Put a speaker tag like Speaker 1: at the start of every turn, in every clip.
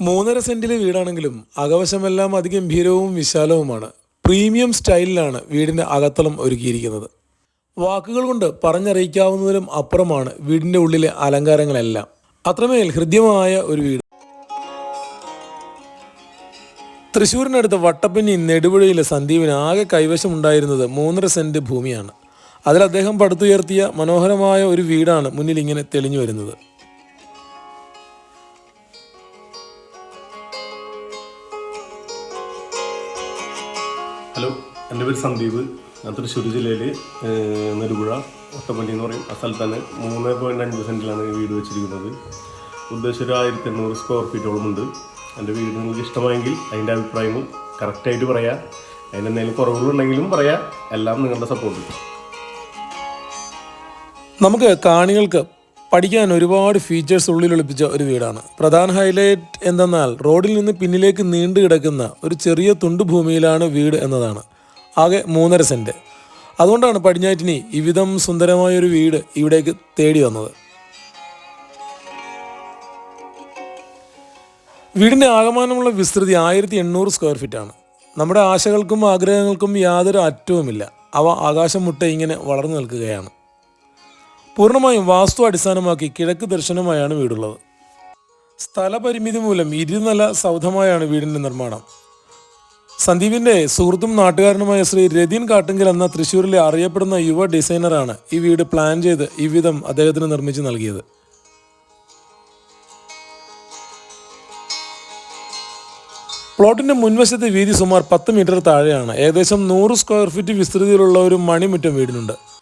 Speaker 1: മൂന്നര സെന്റിലെ വീടാണെങ്കിലും അകവശമെല്ലാം അതിഗംഭീരവും വിശാലവുമാണ്. പ്രീമിയം സ്റ്റൈലിലാണ് വീടിന്റെ അകത്തളം ഒരുക്കിയിരിക്കുന്നത്. വാക്കുകൾ കൊണ്ട് പറഞ്ഞറിയിക്കാവുന്നതിലും അപ്പുറമാണ് വീടിന്റെ ഉള്ളിലെ അലങ്കാരങ്ങളെല്ലാം. അത്രമേൽ ഹൃദ്യമായ ഒരു വീട്. തൃശ്ശൂരിനടുത്ത് വട്ടപ്പിഞ്ഞി നെടുപുഴയിലെ സന്ദീപിന് ആകെ കൈവശമുണ്ടായിരുന്നത് മൂന്നര സെന്റ് ഭൂമിയാണ്. അതിൽ അദ്ദേഹം പടുത്തുയർത്തിയ മനോഹരമായ ഒരു വീടാണ് മുന്നിൽ ഇങ്ങനെ തെളിഞ്ഞു വരുന്നത്.
Speaker 2: ഹലോ എന്റെ പേര് സന്ദീപ്. ഞാൻ തൃശ്ശൂർ ജില്ലയിൽ നെടുപുഴ ഒട്ടപ്പള്ളി എന്ന് പറയും. ആ സ്ഥലത്ത് തന്നെ മൂന്ന് പോയിന്റ് അഞ്ച് സെന്റിലാണ് വീട് വെച്ചിരിക്കുന്നത്. ഉദ്ദേശം ഒരു ആയിരത്തി എണ്ണൂറ് സ്ക്വയർ ഫീറ്റോളം ഉണ്ട്. എന്റെ വീട് നിങ്ങൾക്ക് ഇഷ്ടമായെങ്കിൽ അതിന്റെ അഭിപ്രായങ്ങൾ കറക്റ്റായിട്ട് പറയാം. അതിന് എന്തെങ്കിലും കുറവുകളുണ്ടെങ്കിലും പറയാം. എല്ലാം നിങ്ങളുടെ സപ്പോർട്ട്
Speaker 1: നമുക്ക് കാണികൾക്ക് പഠിക്കാൻ ഒരുപാട് ഫീച്ചേഴ്സ് ഉള്ളിൽ ഒളിപ്പിച്ച ഒരു വീടാണ്. പ്രധാന ഹൈലൈറ്റ് എന്തെന്നാൽ റോഡിൽ നിന്ന് പിന്നിലേക്ക് നീണ്ടു കിടക്കുന്ന ഒരു ചെറിയ തുണ്ടുഭൂമിയിലാണ് വീട് എന്നതാണ്. ആകെ മൂന്നര സെന്റ് അതുകൊണ്ടാണ് പടിഞ്ഞാറ്റിനി ഇവിധം സുന്ദരമായ ഒരു വീട് ഇവിടേക്ക് തേടി വന്നത്. വീടിന്റെ ആകമാനമുള്ള വിസ്തൃതി ആയിരത്തി എണ്ണൂറ് സ്ക്വയർ ഫീറ്റാണ് നമ്മുടെ ആശകൾക്കും ആഗ്രഹങ്ങൾക്കും യാതൊരു അറ്റവുമില്ല. അവ ആകാശം മുട്ട ഇങ്ങനെ വളർന്നു നിൽക്കുകയാണ്. പൂർണമായും വാസ്തു അടിസ്ഥാനമാക്കി കിഴക്ക് ദർശനമായാണ് വീടുള്ളത്. സ്ഥലപരിമിതി മൂലം ഇരുനില സൗധമായാണ് വീടിന്റെ നിർമ്മാണം. സന്ദീപിന്റെ സുഹൃത്തും നാട്ടുകാരനുമായ ശ്രീ രതീൻ കാട്ടുങ്കൽ എന്ന തൃശ്ശൂരിലെ അറിയപ്പെടുന്ന യുവ ഡിസൈനറാണ് ഈ വീട് പ്ലാൻ ചെയ്ത് ഈ വിധം അദ്ദേഹത്തിന് നിർമ്മിച്ച് നൽകിയത്. പ്ലോട്ടിന്റെ മുൻവശത്തെ വീതി സുമാർ പത്ത് മീറ്റർ താഴെയാണ്. ഏകദേശം നൂറ് സ്ക്വയർ ഫീറ്റ് വിസ്തൃതിയിലുള്ള ഒരു മണിമുറ്റം വീടിനുണ്ട്.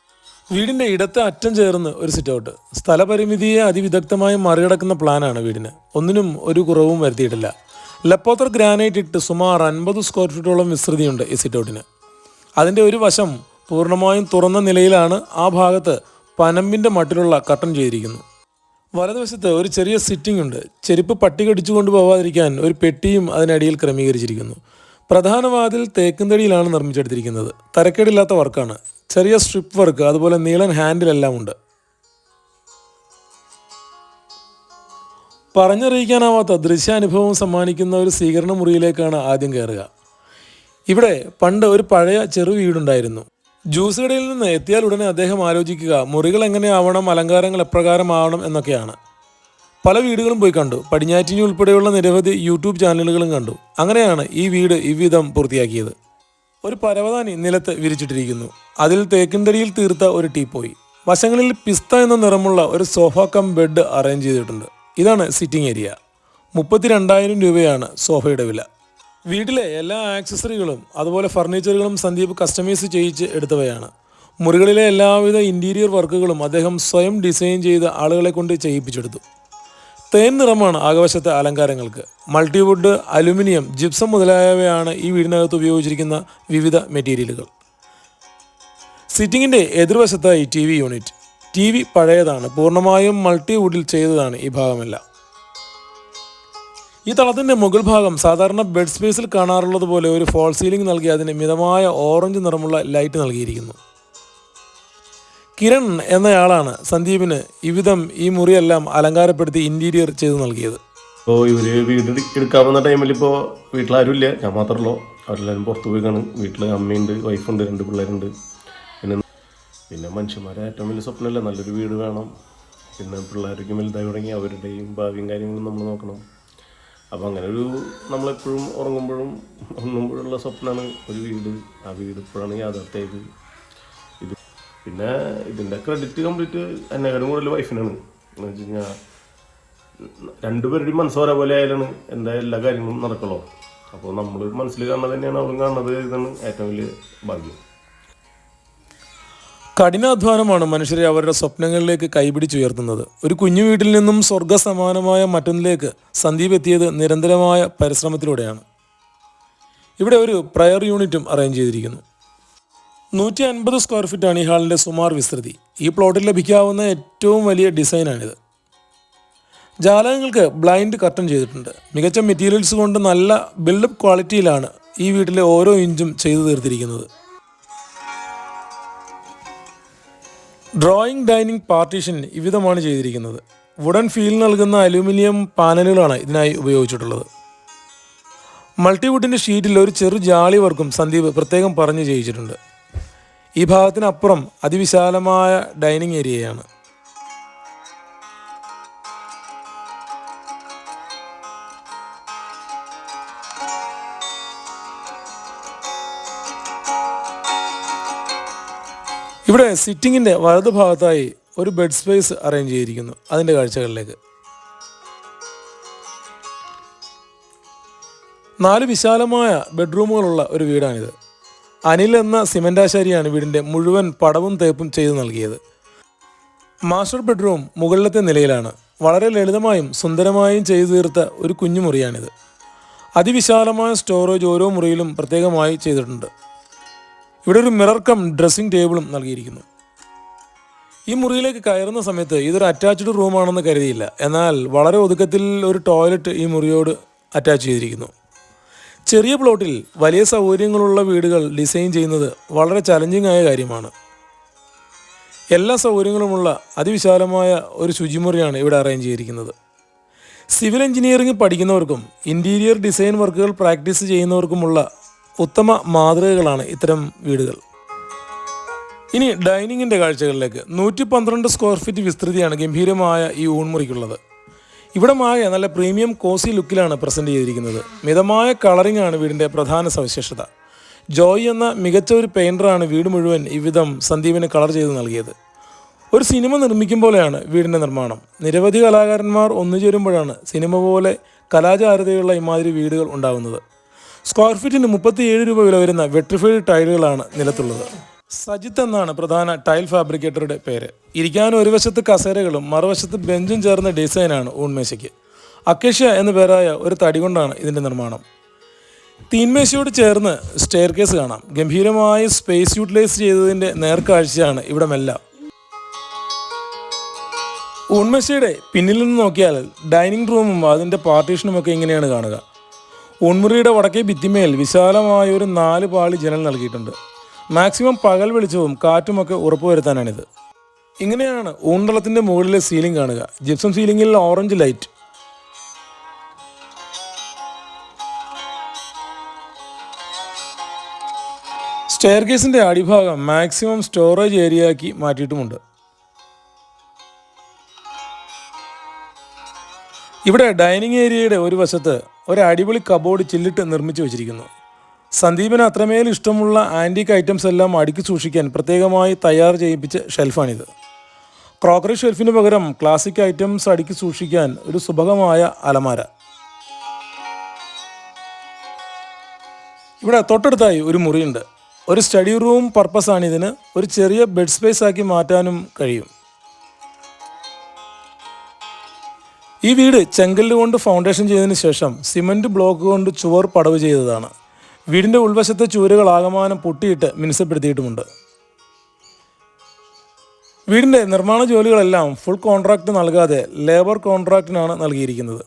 Speaker 1: വീടിന്റെ ഇടത്തെ അറ്റം ചേർന്ന് ഒരു സിറ്റൗട്ട്. സ്ഥലപരിമിതിയെ അതിവിദഗ്ധമായി മറികടക്കുന്ന പ്ലാനാണ് വീടിന്. ഒന്നിനും ഒരു കുറവും വരുത്തിയിട്ടില്ല. ലപ്പോത്തർ ഗ്രാനൈറ്റ് ഇട്ട് സുമാർ അൻപത് സ്ക്വയർ ഫീറ്റോളം വിസ്തൃതിയുണ്ട് ഈ സിറ്റൗട്ടിന്. അതിന്റെ ഒരു വശം പൂർണമായും തുറന്ന നിലയിലാണ് ആ ഭാഗത്ത് പനമ്പിന്റെ മട്ടിലുള്ള കട്ടൺ ചെയ്തിരിക്കുന്നു. വലതുവശത്ത് ഒരു ചെറിയ സിറ്റിംഗ് ഉണ്ട്. ചെരുപ്പ് പട്ടി കടിച്ചു കൊണ്ടുപോകാതിരിക്കാൻ ഒരു പെട്ടിയും അതിനടിയിൽ ക്രമീകരിച്ചിരിക്കുന്നു. പ്രധാന വാതിൽ തേക്കുംതടിയിലാണ് നിർമ്മിച്ചെടുത്തിരിക്കുന്നത്. തരക്കേടില്ലാത്ത വർക്കാണ്. ചെറിയ സ്ട്രിപ്പ് വർക്ക് അതുപോലെ നീളൻ ഹാൻഡിലെല്ലാം ഉണ്ട്. പറഞ്ഞറിയിക്കാനാവാത്ത ദൃശ്യാനുഭവം സമ്മാനിക്കുന്ന ഒരു സ്വീകരണ മുറിയിലേക്കാണ് ആദ്യം കയറുക. ഇവിടെ പണ്ട് ഒരു പഴയ ചെറു വീടുണ്ടായിരുന്നു. ജ്യൂസ് കടയിൽ നിന്ന് എത്തിയാൽ ഉടനെ അദ്ദേഹം ആലോചിക്കുക മുറികൾ എങ്ങനെയാവണം അലങ്കാരങ്ങൾ എപ്രകാരമാവണം എന്നൊക്കെയാണ്. പല വീടുകളും പോയി കണ്ടു. പടിഞ്ഞാറ്റിനി ഉൾപ്പെടെയുള്ള നിരവധി യൂട്യൂബ് ചാനലുകളും കണ്ടു. അങ്ങനെയാണ് ഈ വീട് ഇவ்விധം പൂർത്തിയാക്കിയത്. ഒരു പരവതാനി നിലത്ത് വിരിച്ചിട്ടിരിക്കുന്നു. അതിൽ തേക്കിൻതടിയിൽ തീർത്ത ഒരു ടീപ്പോയി വശങ്ങളിൽ പിസ്ത എന്ന നിറമുള്ള ഒരു സോഫ കം ബെഡ് അറേഞ്ച് ചെയ്തിട്ടുണ്ട്. ഇതാണ് സിറ്റിംഗ് ഏരിയ. മുപ്പത്തി രണ്ടായിരം രൂപയാണ് സോഫയുടെ വില. വീട്ടിലെ എല്ലാ ആക്സസറികളും അതുപോലെ ഫർണിച്ചറുകളും സന്ദീപ് കസ്റ്റമൈസ് ചെയ്യിച്ച് എടുത്തവയാണ്. മുറികളിലെ എല്ലാവിധ ഇന്റീരിയർ വർക്കുകളും അദ്ദേഹം സ്വയം ഡിസൈൻ ചെയ്ത് ആളുകളെ കൊണ്ട് ചെയ്യിപ്പിച്ചെടുത്തു. തേൻ നിറമാണ് ആകവശത്തെ അലങ്കാരങ്ങൾക്ക്. മൾട്ടിവുഡ് അലുമിനിയം ജിപ്സം മുതലായവയാണ് ഈ വീടിനകത്ത് ഉപയോഗിച്ചിരിക്കുന്ന വിവിധ മെറ്റീരിയലുകൾ. സിറ്റിങ്ങിന്റെ എതിർവശത്തായി T V unit. T V പഴയതാണ് പൂർണമായും മൾട്ടിവുഡിൽ ചെയ്തതാണ് ഈ ഭാഗമെല്ലാം. ഈ തളത്തിന്റെ മുകൾ ഭാഗം സാധാരണ ബെഡ് സ്പേസിൽ കാണാറുള്ളതുപോലെ ഒരു ഫോൾ സീലിംഗ് നൽകി അതിന് മിതമായ ഓറഞ്ച് നിറമുള്ള ലൈറ്റ് നൽകിയിരിക്കുന്നു. കിരൺ എന്നയാളാണ് സന്ദീപിന് ഇവിധം ഈ മുറിയെല്ലാം അലങ്കാരപ്പെടുത്തി ഇന്റീരിയർ ചെയ്ത് നൽകിയത്.
Speaker 2: ഇപ്പോൾ ഇവർ വീട് എടുക്കാവുന്ന ടൈമിൽ ഇപ്പോൾ വീട്ടിലാരും ഇല്ല ഞാൻ മാത്രമല്ലോ അവരെല്ലാവരും പുറത്ത് പോയി കാണും വീട്ടിൽ അമ്മയുണ്ട് വൈഫുണ്ട് രണ്ട് പിള്ളേരുണ്ട്. പിന്നെ പിന്നെ മനുഷ്യന്മാരെ ഏറ്റവും വലിയ സ്വപ്നമല്ല? നല്ലൊരു വീട് വേണം. പിന്നെ പിള്ളേർക്ക് വലുതായി തുടങ്ങി അവരുടെയും ഭാവിയും കാര്യങ്ങളും നമ്മൾ നോക്കണം. അപ്പോൾ അങ്ങനെ ഒരു നമ്മളെപ്പോഴും ഉറങ്ങുമ്പോഴും ഉണ്ണുമ്പോഴുള്ള സ്വപ്നമാണ് ഒരു വീട്. ആ വീട് ഇപ്പോഴാണ് യാഥാർത്ഥ്യമായത്. ഇത് പിന്നെ ഇതിന്റെ ക്രെഡിറ്റ് കംപ്ലീറ്റ് എന്നെക്കാളും കൂടുതൽ വൈഫിനാണ് എന്ന് വെച്ച് കഴിഞ്ഞാൽ രണ്ടുപേരുടെയും മനസ്സ് പോലെ ആയാലാണ് എന്താ എല്ലാ കാര്യങ്ങളും നടക്കുള്ളൂ. അപ്പോൾ നമ്മൾ മനസ്സിൽ കാണുന്നത് തന്നെയാണ് അവരും കാണുന്നത് ഇതാണ് ഏറ്റവും വലിയ ഭാഗ്യം.
Speaker 1: കഠിനാധ്വാനമാണ് മനുഷ്യരെ അവരുടെ സ്വപ്നങ്ങളിലേക്ക് കൈപിടിച്ചുയർത്തുന്നത്. ഒരു കുഞ്ഞു വീട്ടിൽ നിന്നും സ്വർഗസമാനമായ മറ്റൊന്നിലേക്ക് സന്ദീപ് എത്തിയത് നിരന്തരമായ പരിശ്രമത്തിലൂടെയാണ്. ഇവിടെ ഒരു പ്രയർ യൂണിറ്റും അറേഞ്ച് ചെയ്തിരിക്കുന്നു. നൂറ്റി അൻപത് സ്ക്വയർ ഫീറ്റാണ് ഈ ഹാളിന്റെ സുമാർ വിസ്തൃതി. ഈ പ്ലോട്ടിൽ ലഭിക്കാവുന്ന ഏറ്റവും വലിയ ഡിസൈനാണിത് ജാലകങ്ങൾക്ക് ബ്ലൈൻഡ് കർട്ടൻ ചെയ്തിട്ടുണ്ട്. മികച്ച മെറ്റീരിയൽസ് കൊണ്ട് നല്ല ബിൽഡപ്പ് ക്വാളിറ്റിയിലാണ് ഈ വീട്ടിലെ ഓരോ ഇഞ്ചും ചെയ്തു തീർത്തിരിക്കുന്നത്. ഡ്രോയിങ് ഡൈനിങ് പാർട്ടീഷൻ ഇവിധമാണ് ചെയ്തിരിക്കുന്നത്. വുഡൻ ഫീൽ നൽകുന്ന അലുമിനിയം പാനലുകളാണ് ഇതിനായി ഉപയോഗിച്ചിട്ടുള്ളത്. മൾട്ടിവുഡിന്റെ ഷീറ്റിൽ ഒരു ചെറു ജാളി വർക്കും സന്ദീപ് പ്രത്യേകം പറഞ്ഞു ചെയ്യിച്ചിട്ടുണ്ട്. ഈ ഭാഗത്തിനപ്പുറം അതിവിശാലമായ ഡൈനിങ് ഏരിയയാണ്. ഇവിടെ സിറ്റിങ്ങിന്റെ വലതു ഭാഗത്തായി ഒരു ബെഡ് സ്പേസ് അറേഞ്ച് ചെയ്തിരിക്കുന്നു അതിന്റെ കാഴ്ചകളിലേക്ക്. നാല് വിശാലമായ ബെഡ്റൂമുകളുള്ള ഒരു വീടാണിത്. അനിൽ എന്ന സിമന്റാശാരിയാണ് വീടിന്റെ മുഴുവൻ പടവും തേപ്പും ചെയ്തു നൽകിയത്. മാസ്റ്റർ ബെഡ്റൂം മുകളിലത്തെ നിലയിലാണ്. വളരെ ലളിതമായും സുന്ദരമായും ചെയ്തു തീർത്ത ഒരു കുഞ്ഞുമുറിയാണിത്. അതിവിശാലമായ സ്റ്റോറേജ് ഓരോ മുറിയിലും പ്രത്യേകമായി ചെയ്തിട്ടുണ്ട്. ഇവിടെ ഒരു മിറർ കം ഡ്രസ്സിംഗ് ടേബിളും നൽകിയിരിക്കുന്നു. ഈ മുറിയിലേക്ക് കയറുന്ന സമയത്ത് ഇതൊരു അറ്റാച്ച്ഡ് റൂമാണെന്ന് കരുതിയില്ല. എന്നാൽ വളരെ ഒതുക്കത്തിൽ ഒരു ടോയ്ലറ്റ് ഈ മുറിയോട് അറ്റാച്ച് ചെയ്തിരിക്കുന്നു. ചെറിയ പ്ലോട്ടിൽ വലിയ സൗകര്യങ്ങളുള്ള വീടുകൾ ഡിസൈൻ ചെയ്യുന്നത് വളരെ ചലഞ്ചിങ് ആയ കാര്യമാണ്. എല്ലാ സൗകര്യങ്ങളുമുള്ള അതിവിശാലമായ ഒരു ശുചിമുറിയാണ് ഇവിടെ അറേഞ്ച് ചെയ്തിരിക്കുന്നത്. സിവിൽ എഞ്ചിനീയറിംഗ് പഠിക്കുന്നവർക്കും ഇന്റീരിയർ ഡിസൈൻ വർക്കുകൾ പ്രാക്ടീസ് ചെയ്യുന്നവർക്കുമുള്ള ഉത്തമ മാതൃകകളാണ് ഇത്തരം വീടുകൾ. ഇനി ഡൈനിങ്ങിന്റെ കാഴ്ചകളിലേക്ക്. നൂറ്റി പന്ത്രണ്ട് സ്ക്വയർ ഫീറ്റ് വിസ്തൃതിയാണ് ഗംഭീരമായ ഈ ഊൺമുറിക്കുള്ളത്. ഇവിടെ മായ നല്ല പ്രീമിയം കോസി ലുക്കിലാണ് പ്രസന്റ് ചെയ്തിരിക്കുന്നത്. മിതമായ കളറിംഗ് ആണ് വീടിന്റെ പ്രധാന സവിശേഷത. ജോയ് എന്ന മികച്ച ഒരു പെയിന്ററാണ് വീട് മുഴുവൻ ഇവിധം സന്ദീപിന് കളർ ചെയ്ത് നൽകിയത്. ഒരു സിനിമ നിർമ്മിക്കും പോലെയാണ് വീടിന്റെ നിർമ്മാണം. നിരവധി കലാകാരന്മാർ ഒന്നുചേരുമ്പോഴാണ് സിനിമ പോലെ കലാചാരതയുള്ള ഇമാതിരി വീടുകൾ ഉണ്ടാകുന്നത് സ്ക്വയർ ഫീറ്റിന് മുപ്പത്തിയേഴ് രൂപ വില വരുന്ന വെട്രിഫൈഡ് ടൈലുകളാണ് നിലത്തുള്ളത്. സജിത്ത് എന്നാണ് പ്രധാന ടൈൽ ഫാബ്രിക്കേറ്ററുടെ പേര്. ഇരിക്കാൻ ഒരു വശത്ത് കസേരകളും മറുവശത്ത് ബെഞ്ചും ചേർന്ന ഡിസൈനാണ് ഊൺമേശയ്ക്ക്. അക്കേഷ്യ എന്ന പേരായ ഒരു തടി കൊണ്ടാണ് ഇതിന്റെ നിർമ്മാണം. തീൻമേശയോട് ചേർന്ന് സ്റ്റെയർ കേസ് കാണാം. ഗംഭീരമായി സ്പേസ് യൂട്ടിലൈസ് ചെയ്തതിന്റെ നേർക്കാഴ്ചയാണ് ഇവിടമെല്ലാം. ഊൺമേശയുടെ പിന്നിൽ നിന്ന് നോക്കിയാൽ ഡൈനിങ് റൂമും അതിന്റെ പാർട്ടീഷനുമൊക്കെ ഇങ്ങനെയാണ് കാണുക. ഊൺമുറിയുടെ വടക്കേ ഭിത്തിമേൽ വിശാലമായ ഒരു നാല് പാളി ജനൽ നൽകിയിട്ടുണ്ട്. മാക്സിമം പകൽ വെളിച്ചവും കാറ്റുമൊക്കെ ഉറപ്പുവരുത്താനാണിത്. ഇങ്ങനെയാണ് ഊന്തളത്തിന്റെ മുകളിലെ സീലിംഗ് കാണുക. ജിപ്സം സീലിംഗിൽ ഓറഞ്ച് ലൈറ്റ് സ്റ്റെയർ കേസിന്റെ അടിഭാഗം മാക്സിമം സ്റ്റോറേജ് ഏരിയയാക്കി മാറ്റിയിട്ടുമുണ്ട്. ഇവിടെ ഡൈനിങ് ഏരിയയുടെ ഒരു വശത്ത് ഒരു അടിപൊളി കബോർഡ് ചില്ലിട്ട് നിർമ്മിച്ചു വെച്ചിരിക്കുന്നു. സന്ദീപിന് അത്രമേൽ ഇഷ്ടമുള്ള ആന്റിക് ഐറ്റംസ് എല്ലാം അടുക്കി സൂക്ഷിക്കാൻ പ്രത്യേകമായി തയ്യാർ ചെയ്യിപ്പിച്ച ഷെൽഫാണിത്. ക്രോക്കറി ഷെൽഫിന് പകരം ക്ലാസിക് ഐറ്റംസ് അടുക്കി സൂക്ഷിക്കാൻ ഒരു സുഭകമായ അലമാര. ഇവിടെ തൊട്ടടുത്തായി ഒരു മുറിയുണ്ട്. ഒരു സ്റ്റഡി റൂം പർപ്പസാണ് ഇതിന് ഒരു ചെറിയ ബെഡ് സ്പേസ് ആക്കി മാറ്റാനും കഴിയും. ഈ വീട് ചെങ്കല്ല് കൊണ്ട് ഫൗണ്ടേഷൻ ചെയ്തതിന് ശേഷം സിമന്റ് ബ്ലോക്ക് കൊണ്ട് ചുവർ പടവ് ചെയ്തതാണ്. വീടിന്റെ ഉൾവശത്തെ ചുവരുകൾ ആകമാനം പൊട്ടിയിട്ട് മിനുസപ്പെടുത്തിയിട്ടുമുണ്ട്. വീടിന്റെ നിർമ്മാണ ജോലികളെല്ലാം ഫുൾ കോൺട്രാക്ട് നൽകാതെ ലേബർ കോൺട്രാക്റ്റിനാണ് നൽകിയിരിക്കുന്നത്.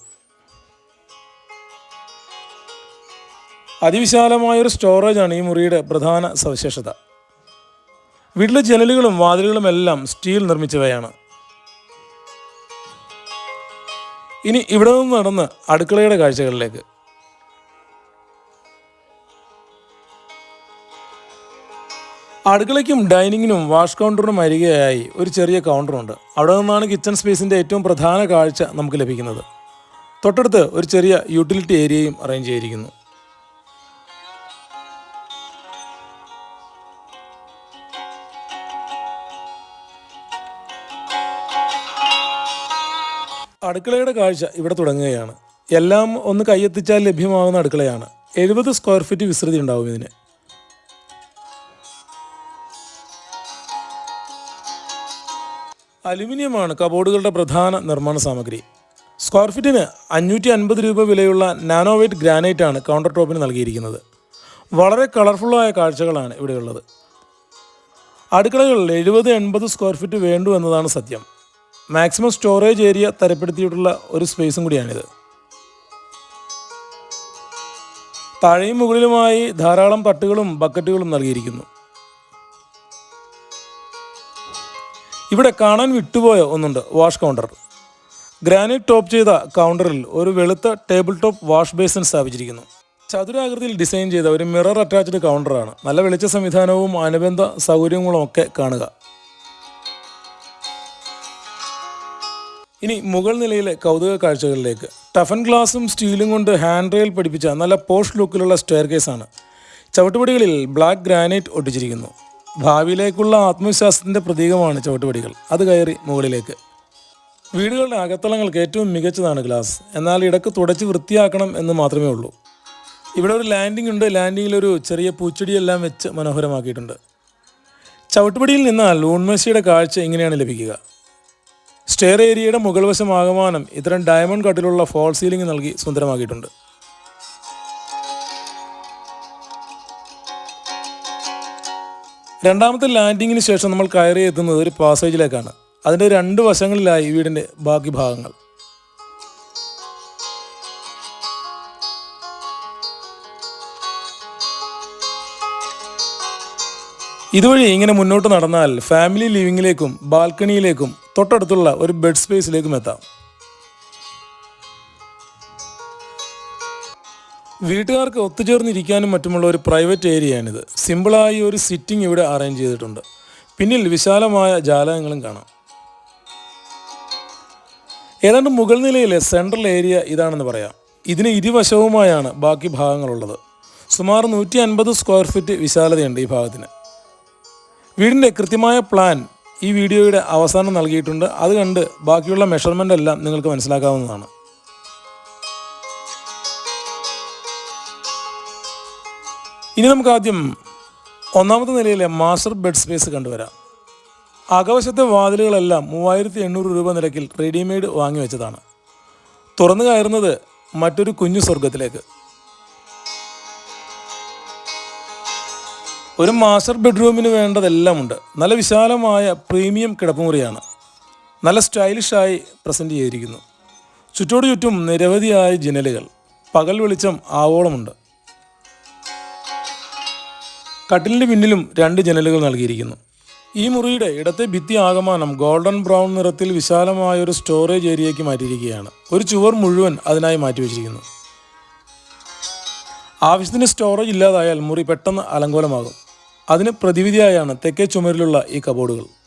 Speaker 1: അതിവിശാലമായൊരു സ്റ്റോറേജാണ് ഈ മുറിയുടെ പ്രധാന സവിശേഷത. വീട്ടിലെ ജനലുകളും വാതിലുകളും എല്ലാം സ്റ്റീൽ നിർമ്മിച്ചവയാണ്. ഇനി ഇവിടെ നിന്ന് നടന്ന് അടുക്കളയുടെ കാഴ്ചകളിലേക്ക്. അടുക്കളയ്ക്കും ഡൈനിങ്ങിനും വാഷ് കൗണ്ടറിനും അരികെയായി ഒരു ചെറിയ കൗണ്ടറുണ്ട്. അവിടെ നിന്നാണ് കിച്ചൺ സ്പേസിന്റെ ഏറ്റവും പ്രധാന കാഴ്ച നമുക്ക് ലഭിക്കുന്നത്. തൊട്ടടുത്ത് ഒരു ചെറിയ യൂട്ടിലിറ്റി ഏരിയയും അറേഞ്ച് ചെയ്തിരിക്കുന്നു. അടുക്കളയുടെ കാഴ്ച ഇവിടെ തുടങ്ങുകയാണ്. എല്ലാം ഒന്ന് കൈയെത്തിച്ചാൽ ലഭ്യമാകുന്ന അടുക്കളയാണ്. എഴുപത് സ്ക്വയർ ഫീറ്റ് വിസ്തൃതി ഉണ്ടാവും ഇതിന്. അലുമിനിയമാണ് കബോർഡുകളുടെ പ്രധാന നിർമ്മാണ സാമഗ്രി. സ്ക്വയർ ഫീറ്റിന് അഞ്ഞൂറ്റി അൻപത് രൂപ വിലയുള്ള നാനോവൈറ്റ് ഗ്രാനൈറ്റ് ആണ് കൗണ്ടർ ടോപ്പിന് നൽകിയിരിക്കുന്നത്. വളരെ കളർഫുള്ളായ കാഴ്ചകളാണ് ഇവിടെയുള്ളത്. അടുക്കളകളിൽ എഴുപത് എൺപത് സ്ക്വയർ ഫീറ്റ് വേണ്ടു എന്നതാണ് സത്യം. മാക്സിമം സ്റ്റോറേജ് ഏരിയ തരപ്പെടുത്തിയിട്ടുള്ള ഒരു സ്പേസും കൂടിയാണിത്. താഴെയും മുകളിലുമായി ധാരാളം തട്ടുകളും ബക്കറ്റുകളും നൽകിയിരിക്കുന്നു. ഇവിടെ കാണാൻ വിട്ടുപോയ ഒന്നുണ്ട് വാഷ് കൗണ്ടർ ഗ്രാനൈറ്റ് ടോപ്പ് ചെയ്ത കൗണ്ടറിൽ ഒരു വെളുത്ത ടേബിൾ ടോപ്പ് വാഷ് ബേസിൻ സ്ഥാപിച്ചിരിക്കുന്നു. ചതുരാകൃതിയിൽ ഡിസൈൻ ചെയ്ത ഒരു മിറർ അറ്റാച്ച്ഡ് കൗണ്ടറാണ് നല്ല വെളിച്ച സംവിധാനവും അനുബന്ധ സൗകര്യങ്ങളും ഒക്കെ കാണുക. ഇനി മുകൾ നിലയിലെ കൗതുക കാഴ്ചകളിലേക്ക്. ടഫൻ ഗ്ലാസും സ്റ്റീലും കൊണ്ട് ഹാൻഡ് റെയിൽ പിടിപ്പിച്ച നല്ല പോസ്റ്റ് ലുക്കിലുള്ള സ്റ്റെയർ കേസാണ് ചവിട്ടുപടികളിൽ ബ്ലാക്ക് ഗ്രാനൈറ്റ് ഒട്ടിച്ചിരിക്കുന്നു. ഭാവിയിലേക്കുള്ള ആത്മവിശ്വാസത്തിന്റെ പ്രതീകമാണ് ചവിട്ടുപടികൾ. അത് കയറി മുകളിലേക്ക്. വീടുകളുടെ അകത്തളങ്ങൾക്ക് ഏറ്റവും മികച്ചതാണ് ഗ്ലാസ്. എന്നാൽ ഇടയ്ക്ക് തുടച്ച് വൃത്തിയാക്കണം എന്ന് മാത്രമേ ഉള്ളൂ. ഇവിടെ ഒരു ലാൻഡിംഗ് ഉണ്ട്. ലാൻഡിങ്ങിൽ ഒരു ചെറിയ പൂച്ചെടിയെല്ലാം വെച്ച് മനോഹരമാക്കിയിട്ടുണ്ട്. ചവിട്ടുപടിയിൽ നിന്നാൽ ഊൺമേശയുടെ കാഴ്ച ഇങ്ങനെയാണ് ലഭിക്കുക. സ്റ്റെയർ ഏരിയയുടെ മുകൾ വശം ആകമാനം ഇത്തരം ഡയമണ്ട് കട്ടിലുള്ള ഫോൾ സീലിംഗ് നൽകി സുന്ദരമാക്കിയിട്ടുണ്ട്. രണ്ടാമത്തെ ലാൻഡിങ്ങിന് ശേഷം നമ്മൾ കയറി എത്തുന്നത് ഒരു പാസേജിലേക്കാണ് അതിന്റെ രണ്ട് വശങ്ങളിലായി വീടിന്റെ ബാക്കി ഭാഗങ്ങൾ. ഇതുവഴി ഇങ്ങനെ മുന്നോട്ട് നടന്നാൽ ഫാമിലി ലിവിങ്ങിലേക്കും ബാൽക്കണിയിലേക്കും തൊട്ടടുത്തുള്ള ഒരു ബെഡ് സ്പേസിലേക്കും എത്താം. വീട്ടുകാർക്ക് ഒത്തുചേർന്നിരിക്കാനും മറ്റുമുള്ള ഒരു പ്രൈവറ്റ് ഏരിയയാണിത്. സിമ്പിളായി ഒരു സിറ്റിംഗ് ഇവിടെ അറേഞ്ച് ചെയ്തിട്ടുണ്ട്. പിന്നിൽ വിശാലമായ ജാലകങ്ങളും കാണാം. ഏതാണ്ട് മുകൾ നിലയിലെ സെൻട്രൽ ഏരിയ ഇതാണെന്ന് പറയാം. ഇതിന് ഇരുവശവുമായാണ് ബാക്കി ഭാഗങ്ങളുള്ളത്. സുമാർ നൂറ്റി അൻപത് സ്ക്വയർ ഫീറ്റ് വിശാലതയുണ്ട് ഈ ഭാഗത്തിന്. വീടിന്റെ കൃത്യമായ പ്ലാൻ ഈ വീഡിയോയുടെ അവസാനം നൽകിയിട്ടുണ്ട്. അത് കണ്ട് ബാക്കിയുള്ള മെഷർമെന്റ് എല്ലാം നിങ്ങൾക്ക് മനസ്സിലാക്കാവുന്നതാണ്. ഇനി നമുക്ക് ആദ്യം ഒന്നാമത്തെ നിലയിലെ മാസ്റ്റർ ബെഡ് സ്പേസ് കണ്ടുവരാം. അകവശത്തെ വാതിലുകളെല്ലാം മൂവായിരത്തി എണ്ണൂറ് രൂപ നിരക്കിൽ റെഡിമെയ്ഡ് വാങ്ങി വെച്ചതാണ്. തുറന്നു കയറുന്നത് മറ്റൊരു കുഞ്ഞു സ്വർഗത്തിലേക്ക് ഒരു മാസ്റ്റർ ബെഡ്റൂമിന് വേണ്ടതെല്ലാം ഉണ്ട്. നല്ല വിശാലമായ പ്രീമിയം കിടപ്പുമുറിയാണ്. നല്ല സ്റ്റൈലിഷായി പ്രസന്റ് ചെയ്തിരിക്കുന്നു. ചുറ്റോടു ചുറ്റും നിരവധിയായ ജനലുകൾ. പകൽ വെളിച്ചം ആവോളമുണ്ട്. കട്ടിലിന്റെ പിന്നിലും രണ്ട് ജനലുകൾ നൽകിയിരിക്കുന്നു. ഈ മുറിയുടെ ഇടത്തെ ഭിത്തി ആകമാനം ഗോൾഡൻ ബ്രൗൺ നിറത്തിൽ വിശാലമായ ഒരു സ്റ്റോറേജ് ഏരിയയ്ക്ക് മാറ്റിയിരിക്കുകയാണ്. ഒരു ചുവർ മുഴുവൻ അതിനായി മാറ്റിവെച്ചിരിക്കുന്നു. ആവശ്യത്തിന് സ്റ്റോറേജ് ഇല്ലാതായാൽ മുറി പെട്ടെന്ന് അലങ്കോലമാകും. അതിന് പ്രതിവിധിയായാണ് തെക്കേ ചുമരിലുള്ള ഈ കബോർഡുകൾ.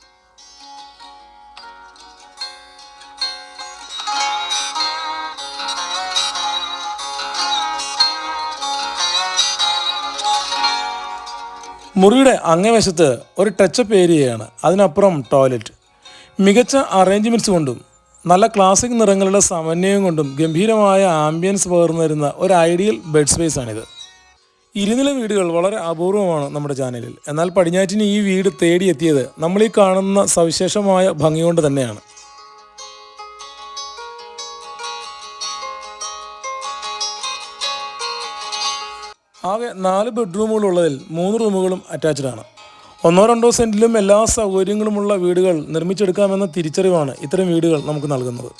Speaker 1: മുറിയുടെ അങ്ങേവശത്ത് ഒരു ടച്ചപ്പ് ഏരിയയാണ്. അതിനപ്പുറം ടോയ്ലറ്റ് മികച്ച അറേഞ്ച്മെന്റ്സ് കൊണ്ടും നല്ല ക്ലാസിക് നിറങ്ങളുടെ സമന്വയം കൊണ്ടും ഗംഭീരമായ ആംബിയൻസ് പകർന്നു ഒരു ഐഡിയൽ ബെഡ് സ്പേസ് ആണിത്. ഇരുനില വീടുകൾ വളരെ അപൂർവമാണ് നമ്മുടെ ചാനലിൽ. എന്നാൽ പടിഞ്ഞാറ്റിന് ഈ വീട് തേടിയെത്തിയത് നമ്മൾ ഈ കാണുന്ന സവിശേഷമായ ഭംഗി കൊണ്ട് തന്നെയാണ്. ആകെ നാല് ബെഡ്റൂമുകളുള്ളതിൽ മൂന്ന് റൂമുകളും അറ്റാച്ച്ഡ് ആണ്. ഒന്നോ രണ്ടോ സെന്റിലും എല്ലാ സൗകര്യങ്ങളുമുള്ള വീടുകൾ നിർമ്മിച്ചെടുക്കാമെന്ന തിരിച്ചറിവാണ് ഇത്തരം വീടുകൾ നമുക്ക് നൽകുന്നത്.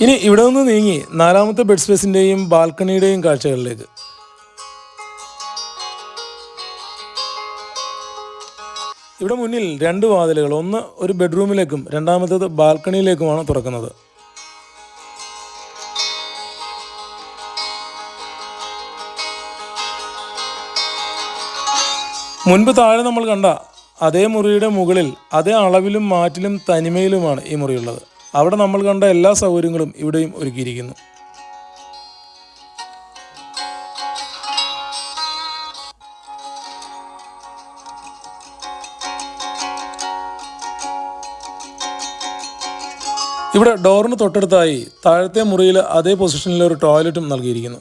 Speaker 1: ഇനി ഇവിടെ നിന്ന് നീങ്ങി നാലാമത്തെ ബെഡ് സ്പേസിന്റെയും ബാൽക്കണിയുടെയും കാഴ്ചകളിലേക്ക്. ഇവിടെ മുന്നിൽ രണ്ട് വാതിലുകൾ ഒന്ന് ഒരു ബെഡ്റൂമിലേക്കും രണ്ടാമത്തേത് ബാൽക്കണിയിലേക്കുമാണ് തുറക്കുന്നത്. മുൻപ് താഴെ നമ്മൾ കണ്ട അതേ മുറിയുടെ മുകളിൽ അതേ അളവിലും മാറ്റിലും തനിമയിലുമാണ് ഈ മുറിയുള്ളത് അവിടെ നമ്മൾ കണ്ട എല്ലാ സൗകര്യങ്ങളും ഇവിടെയും ഒരുക്കിയിരിക്കുന്നു. ഇവിടെ ഡോറിന് തൊട്ടടുത്തായി താഴത്തെ മുറിയിൽ അതേ പൊസിഷനിൽ ഒരു ടോയ്ലറ്റും നൽകിയിരിക്കുന്നു.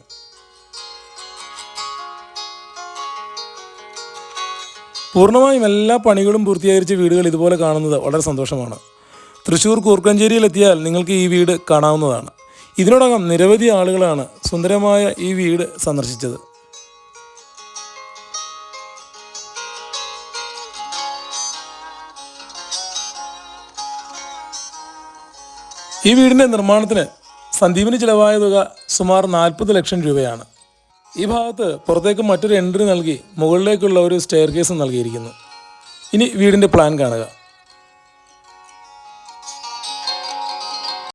Speaker 1: പൂർണമായും എല്ലാ പണികളും പൂർത്തീകരിച്ച വീടുകൾ ഇതുപോലെ കാണുന്നത് വളരെ സന്തോഷമാണ്. തൃശ്ശൂർ കൂർക്കഞ്ചേരിയിലെത്തിയാൽ നിങ്ങൾക്ക് ഈ വീട് കാണാവുന്നതാണ്. ഇതിനോടകം നിരവധി ആളുകളാണ് സുന്ദരമായ ഈ വീട് സന്ദർശിച്ചത്. ഈ വീടിന്റെ നിർമ്മാണത്തിന് സന്ദീപിന് ചിലവായ തുക സുമാർ നാൽപ്പത് ലക്ഷം രൂപയാണ്. ഈ ഭാഗത്ത് പുറത്തേക്ക് മറ്റൊരു എൻട്രി നൽകി മുകളിലേക്കുള്ള ഒരു സ്റ്റെയർ കേസ് നൽകിയിരിക്കുന്നു. ഇനി വീടിന്റെ പ്ലാൻ കാണുക.